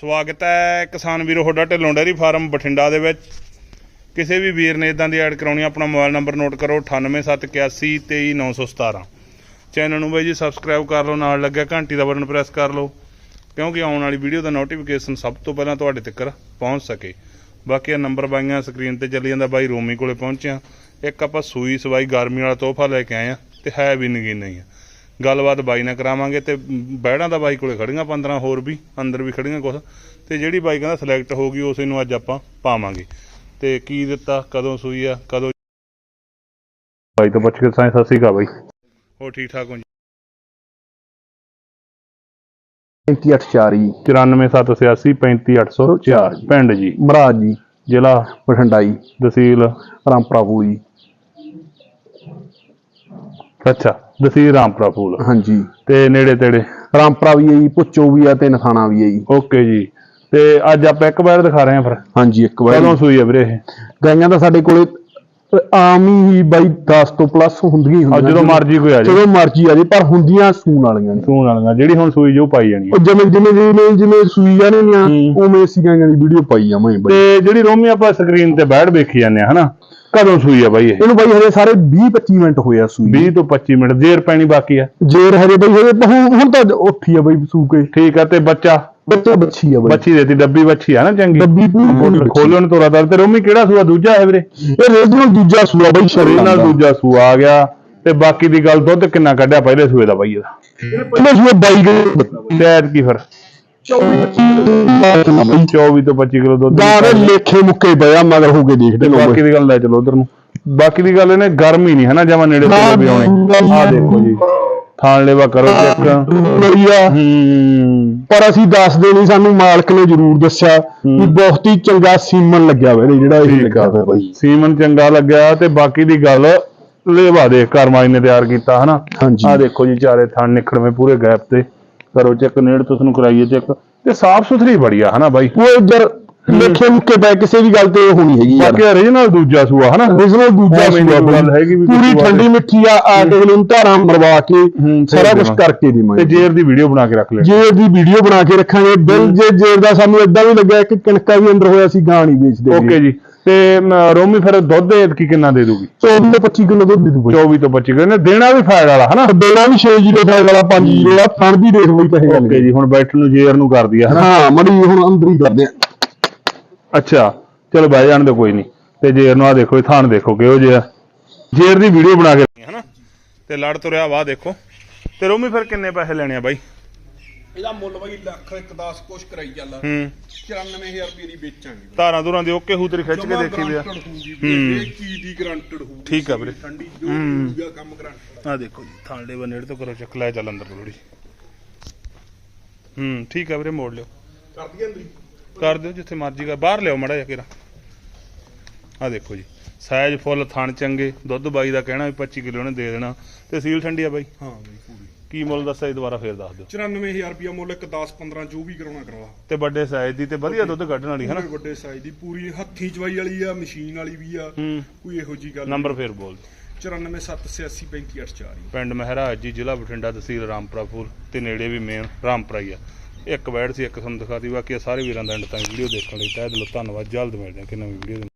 ਸਵਾਗਤ ਹੈ ਕਿਸਾਨ ਵੀਰੋ ਤੁਹਾਡਾ ਢਿੱਲੋਂ ਡੇਅਰੀ ਫਾਰਮ ਬਠਿੰਡਾ ਦੇ ਵਿੱਚ। ਕਿਸੇ ਵੀ ਵੀਰ ਨੇ ਇਦਾਂ ਦੀ ਐਡ ਕਰਾਉਣੀ ਆਪਣਾ ਮੋਬਾਈਲ ਨੰਬਰ ਨੋਟ ਕਰੋ 9871823917 ਚੈਨਲ ਨੂੰ ਬਾਈ ਜੀ ਸਬਸਕ੍ਰਾਈਬ ਕਰ ਲਓ, ਨਾਲ ਲੱਗਿਆ ਘੰਟੀ ਦਾ ਬਟਨ ਪ੍ਰੈਸ ਕਰ ਲਓ, ਕਿਉਂਕਿ ਆਉਣ ਵਾਲੀ ਵੀਡੀਓ ਦਾ ਨੋਟੀਫਿਕੇਸ਼ਨ ਸਭ ਤੋਂ ਪਹਿਲਾਂ ਤੁਹਾਡੇ ਤੱਕ ਪਹੁੰਚ ਸਕੇ। ਬਾਕੀ ਆ ਨੰਬਰ ਬਾਈਆਂ ਸਕਰੀਨ ਤੇ ਚੱਲੀ ਜਾਂਦਾ, ਬਾਈ ਰੋਮੀ ਕੋਲੇ ਪਹੁੰਚਿਆ। ਇੱਕ ਆਪਾਂ ਸੂਈ ਸਵਾਈ ਗਰਮੀ ਵਾਲਾ ਤੋਹਫਾ ਲੈ ਕੇ ਆਏ ਆ, ਤੇ ਹੈ ਵੀ ਨਗੀਨਾ ਹੀ ਆ। ਗੱਲਬਾਤ ਬਾਈ ਨਾਲ ਕਰਾਵਾਂਗੇ ਤੇ ਬੈੜਾਂ ਦਾ ਬਾਈ ਕੋਲੇ ਖੜੀਆਂ 15 ਹੋਰ ਵੀ ਅੰਦਰ ਵੀ ਖੜੀਆਂ ਕੁਛ। ਤੇ ਜਿਹੜੀ ਬਾਈ ਕਹਿੰਦਾ ਸਿਲੈਕਟ ਹੋ ਗਈ ਉਸੇ ਨੂੰ ਅੱਜ ਆਪਾਂ ਪਾਵਾਂਗੇ। ਤੇ ਕੀ ਦਿੱਤਾ ਕਦੋਂ ਸੂਈ ਆ ਕਦੋਂ ਬਾਈ ਤੋਂ ਪੁੱਛ ਕੇ ਸਾਇੰਸ ਸਤਿ ਸ਼੍ਰੀ ਅਕਾਲ ਬਾਈ। ਹੋ ਠੀਕ ਠਾਕ ਹੋ ਜੀ? 3840 94786 35804 ਪਿੰਡ ਜੀ। ਮਹਾਰਾਜ ਜੀ ਜ਼ਿਲ੍ਹਾ ਬਠਿੰਡਾਈ ਤਹਿਸੀਲ ਰਾਮਪੁਰਾ ਜੀ ਅੱਛਾ ਤਹਿਸੀਲ ਰਾਮਪੁਰਾ ਫੂਲ। ਹਾਂਜੀ। ਤੇ ਨੇੜੇ ਤੇੜੇ? ਰਾਮਪੁਰਾ ਵੀ ਹੈ ਜੀ ਪੁੱਚੋ ਵੀ ਹੈ ਤੇ ਨਥਾਣਾ ਵੀ ਹੈ ਜੀ। ਓਕੇ ਜੀ। ਤੇ ਅੱਜ ਆਪਾਂ ਇੱਕ ਵਾਰ ਦਿਖਾ ਰਹੇ ਹਾਂ ਫਿਰ। ਹਾਂਜੀ ਇੱਕ ਕਦੋਂ ਵਾਰ ਸੂਈ ਆ ਵੀਰੇ ਇਹ? ਗਾਈਆਂ ਤਾਂ ਸਾਡੇ ਕੋਲੇ ਆਮ ਹੀ ਬਾਈ 10 ਤੋਂ ਪਲੱਸ ਹੁੰਦੀਆਂ ਹੀ ਆ ਹੁੰਦੀਆਂ ਜਦੋਂ ਮਰਜ਼ੀ ਕੋਈ ਆ ਜਾਏ। ਜਦੋਂ ਮਰਜ਼ੀ ਆ ਜੇ ਪਰ ਹੁੰਦੀਆਂ ਸੂਣ ਵਾਲੀਆਂ ਨੇ। ਸੂਣ ਵਾਲੀਆਂ ਜਿਹੜੀ ਹੁਣ ਸੂਈ ਜੋ ਪਾਈ ਜਾਣੀ ਆ। ਉਹ ਜਿਵੇਂ ਜਿਵੇਂ ਜਿਵੇਂ ਜਿਵੇਂ ਸੂਈ ਜਾਣੀਆਂ ਹੂੰ। ਉਵੇਂ ਗਾਈਆਂ ਦੀ ਵੀਡੀਓ ਪਾਈ ਜਾਵਾਂ ਬਾਈ। ਤੇ ਜਿਹੜੀ ਰੋਮੀ ਆਪਾਂ ਸਕਰੀਨ ਤੇ ਬੈਠ ਵੇਖੀ ਜਾਂਦੇ ਆ ਹਨਾ? ਕਦੋਂ ਸੂਈ ਆ ਬਾਈ ਇਹ? ਇਹਨੂੰ ਬਾਈ ਹਜੇ ਸਾਰੇ 20 25 ਮਿੰਟ ਹੋਏ ਆ ਸੂਈ। 20 ਤੋਂ 25 ਮਿੰਟ ਦੇਰ ਪੈਣੀ ਬਾਕੀ ਆ। ਜੇਰ ਹਜੇ ਬਾਈ ਹਜੇ ਹੁਣ ਹੁਣ ਤਾਂ ਉੱਠੀ ਆ ਬਾਈ ਸੂ ਕੇ ਠੀਕ ਆ ਤੇ ਬੱਚਾ? ਬੱਚਾ ਬੱਚੀ ਆ ਬਾਈ। ਬੱਚੀ ਦੇਤੀ ਡੱਬੀ ਬੱਚੀ ਆ ਨਾ ਚੰਗੀ? ਡੱਬੀ ਪੂਰੀ। ਖੋਲਣ ਤੋਂ ਰਾਦਰ ਤੇ ਰੋਮੀ ਕਿਹੜਾ ਸੂਆ ਦੂਜਾ ਹੈ ਵੀਰੇ? ਇਹ ਰੇਜਨਲ ਦੂਜਾ ਸੂਆ ਬਾਈ ਸ਼ਰੇ ਨਾਲ ਦੂਜਾ ਸੂਆ ਆ ਗਿਆ। ਤੇ ਬਾਕੀ ਦੀ ਗੱਲ ਦੁੱਧ ਕਿੰਨਾ ਕੱਢਿਆ ਪਹਿਲੇ ਸੂਏ ਦਾ ਬਾਈ ਇਹਦਾ? ਪਹਿਲੇ ਸੂਏ 22 ਕਿਲੋ ਸ਼ਾਇਦ ਕੀ ਫਿਰ? 24 24 ਤੋਂ 25 ਕਿਲੋ ਦੁੱਧ। ਗਾਰੇ ਲੇਖੇ ਮੁੱਕੇ ਪਿਆ ਮਗਰ ਹੋ ਕੇ ਦੇਖਦੇ ਲੋਕ ਬਾਕੀ ਦੀ ਗੱਲ ਲੈ ਚਲੋ ਉਧਰ ਨੂੰ। ਬਾਕੀ ਦੀ ਗੱਲ ਇਹਨੇ ਗਰਮੀ ਨਹੀਂ ਹੈ ਨਾ ਜਮਾ ਨੇੜੇ ਤੇ ਵੀ ਆਉਣੀ। ਆ ਦੇਖੋ ਜੀ। ਥਾਣ ਲੈਵਾ ਕਰੋ ਚੈੱਕ। ਹੂੰ। ਪਰ ਅਸੀਂ ਦੱਸਦੇ ਨਹੀਂ ਸਾਨੂੰ ਮਾਲਕ ਨੇ ਜ਼ਰੂਰ ਦੱਸਿਆ ਕਿ ਬਹੁਤ ਹੀ ਚੰਗਾ ਸੀਮਨ ਲੱਗਿਆ ਵੇ ਜਿਹੜਾ ਇਹ ਲੱਗਾ ਹੋਇਆ ਬਾਈ। ਸੀਮਨ ਚੰਗਾ ਲੱਗਿਆ ਤੇ ਬਾਕੀ ਦੀ ਗੱਲ ਲੇਵਾ ਦੇ ਕਰਮਾਈ ਨੇ ਤਿਆਰ ਕੀਤਾ ਹਨਾ। ਆ ਦੇਖੋ ਜੀ ਚਾਰੇ ਥਣ ਨਿਕੜਵੇਂ ਪੂਰੇ ਗੈਪ ਤੇ। ਕਰੋ ਚੈੱਕ ਨੇੜ ਤੋਂ ਤੁਹਾਨੂੰ ਕਰਾਈਏ ਚੈੱਕ। ਤੇ ਸਾਫ਼ ਸੁਥਰੀ ਬੜੀ ਆ ਹਨਾ ਬਾਈ? ਉਹ ਜਰ ਲੇਖੇ ਮੁੱਕੇ ਪੈ ਕਿਸੇ ਵੀ ਗੱਲ ਤੇ ਉਹ ਹੋਣੀ ਹੈਗੀ ਯਾਰ। ਬਾਕੀ origignal ਦੂਜਾ ਸੂਆ ਹਨਾ? ਰੀਜਨਲ ਦੂਜਾ ਸੂਆ ਗੱਲ। ਹੈਗੀ ਵੀ ਪੂਰੀ ਠੰਡੀ ਮਿੱਠੀ ਆ ਆ ਕੇ ਨੂੰ ਧਾਰਾਂ ਮਰਵਾ ਕੇ ਸਾਰਾ ਕੁਝ। ਕਰਕੇ ਤੇ ਦੇਵਾਂਗੇ ਜੇਰ ਦੀ ਵੀਡੀਓ ਬਣਾ ਕੇ ਰੱਖ ਲੈ ਜੇ ਦੀ ਵੀਡੀਓ ਬਣਾ ਕੇ ਰੱਖਾਂਗੇ। ਬਿੱਲ ਜੇ ਜੇਰ ਦਾ ਸਾਨੂੰ ਇਦਾਂ ਵੀ ਲੱਗਿਆ ਕਿ ਕਣਕਾ ਵੀ ਅੰਦਰ ਹੋਇਆ ਸੀ ਗਾਂ ਨਹੀਂ ਵੇਚਦੇ ਓਕੇ ਜੀ। ਤੇ ਰੋਮੀ ਫਿਰ ਦੁੱਧ ਕੀ ਕਿੰਨਾ ਦੇ ਦੂਗੀ? 24 ਤੋਂ 25 ਕਿਲੋ ਦੁੱਧ ਦੇ ਦੂ 24 ਤੋਂ 25 ਕਿਲੋ ਨੇ ਦੇਣਾ ਵੀ ਫਾਇਦਾ ਵਾਲਾ ਹਨਾ? ਦੇਣਾ ਵੀ 6 ਜੀਰੋ ਦਾ ਵਾਲਾ 5 ਜੀਰੋ ਦਾ ਫਣ ਵੀ ਦੇਖ ਲਈ ਪੈਸੇ ਓਕੇ ਜੀ ਹੁਣ ਬੈਠਣ ਨੂੰ ਜੇਰ ਨੂੰ ਕਰਦੀ ਆ ਹਨਾ? ਹਾਂ ਮੜੀ ਹੁਣ ਅੰਦਰ ਹੀ ਕਰਦੇ ਆ। ਅੱਛਾ ਚਲੋ ਬਹਿ ਜਾਣ ਦੇ ਕੋਈ ਨਹੀਂ। ਤੇ ਜੇਰ ਨੂੰ ਆ ਦੇਖੋ ਇਹ ਥਾਣ ਦੇਖੋ ਕਿਹੋ ਜਿਹਾ ਜੇਰ ਦੀ ਵੀਡੀਓ ਬਣਾ ਕੇ ਹਨਾ? ਤੇ ਲੜ ਤੁਰਿਆ ਵਾ ਦੇਖੋ। ਤੇ ਰੋਮੀ ਫਿਰ ਕਿੰਨੇ ਪੈਸੇ ਲੈਣੇ ਆ ਬਾਈ? ਇਹਦਾ ਮੁੱਲ ਬਈ ਲੱਖ ਇੱਕ 10 ਕੁਛ ਕਰਾਈ ਚੱਲ। ਹੂੰ। 94000 ਰੁਪਏ ਦੀ ਵੇਚਾਂਗੇ ਧਾਰਾਂ ਧੁਰਾਂ ਦੀ ਓਕੇ ਹੂਤਰੀ ਖਿੱਚ ਕੇ ਦੇਖੀ ਵੀ ਆ। ਹੂੰ। ਇਹ ਚੀਜ਼ ਦੀ ਗਰੰਟਡ ਹੋਊਗੀ। ਠੀਕ ਆ ਵੀਰੇ। ਠੰਡੀ ਜੋ ਹੋਊਗਾ ਕੰਮ ਗਰੰਟਡ ਆ। ਦੇਖੋ ਜੀ ਥਾਂਡੇ ਬਨੇੜ ਤੋਂ ਕਰੋ ਚੱਕ ਲੈ ਚੱਲ ਅੰਦਰ ਥੋੜੀ ਹੂੰ ਠੀਕ ਆ ਵੀਰੇ ਮੋੜ ਲਿਓ। ਕਰ ਦਈਏ ਅੰਦਰੀ ਕਰ ਦਿਓ ਜਿੱਥੇ ਮਰਜ਼ੀ ਕਰ। ਬਾਹਰ ਲਿਓ ਮੜਾ ਜਾ ਕੇਰਾ ਆ ਦੇਖੋ ਜੀ ਸਾਈਜ਼ ਫੁੱਲ ਥਣ ਚੰਗੇ ਦੁੱਧ ਬਾਈ ਦਾ ਕਹਿਣਾ ਵੀ 25 ਕਿਲੋ ਨੇ ਦੇ ਦੇਣਾ। ਤੇ ਸੀਲ ਠੰਡੀ ਆ ਬਾਈ। ਹਾਂ ਬਈ ਪੂਰੀ। ਕੀ ਮੁੱਲ ਦੱਸਿਆ ਜੀ ਦੁਬਾਰਾ ਫੇਰ ਦੱਸ ਦਿਓ। 94000 ਰੁਪਏ ਮੁੱਲ ਇੱਕ 10 15 ਜੋ ਵੀ ਕਰਾਉਣਾ ਕਰਵਾ ਤੇ ਵੱਡੇ ਸਾਈਜ਼ ਦੀ ਤੇ ਵਧੀਆ ਦੁੱਧ ਕੱਢਣ ਵਾਲੀ ਪੂਰੇ ਵੱਡੇ ਸਾਈਜ਼ ਦੀ ਪੂਰੀ ਹੱਥੀ ਚਵਾਈ ਵਾਲੀ ਆ ਮਸ਼ੀਨ ਵਾਲੀ ਵੀ ਆ ਹੂੰ। ਕੋਈ ਇਹੋ ਜੀ ਗੱਲ ਨੰਬਰ ਫੇਰ ਬੋਲ ਦਿਓ। 9478835840 ਪਿੰਡ ਮਹਿਰਾਜ ਜੀ ਜ਼ਿਲ੍ਹਾ ਬਠਿੰਡਾ ਤਹਿਸੀਲ ਰਾਮਪੁਰਾ ਫੂਲ ਤੇ ਨੇੜੇ ਵੀ ਮੇਨ ਰਾਮਪੁਰਾ ਹੀ ਆ। ਇੱਕ ਵੈੜ ਸੀ ਇੱਕ ਤੁਹਾਨੂੰ ਦਿਖਾਤੀ ਬਾਕੀ ਸਾਰੇ ਵੀਰਾਂ ਦਾ ਐਂਡ ਤੱਕ ਵੀਡੀਓ ਦੇਖਣ ਲਈ ਤਹਿ ਦਿਲੋਂ ਧੰਨਵਾਦ। ਜਲਦ ਮਿਲਦੇ ਹਾਂ ਕਿ ਨਵੀਂ ਵੀਡੀਓ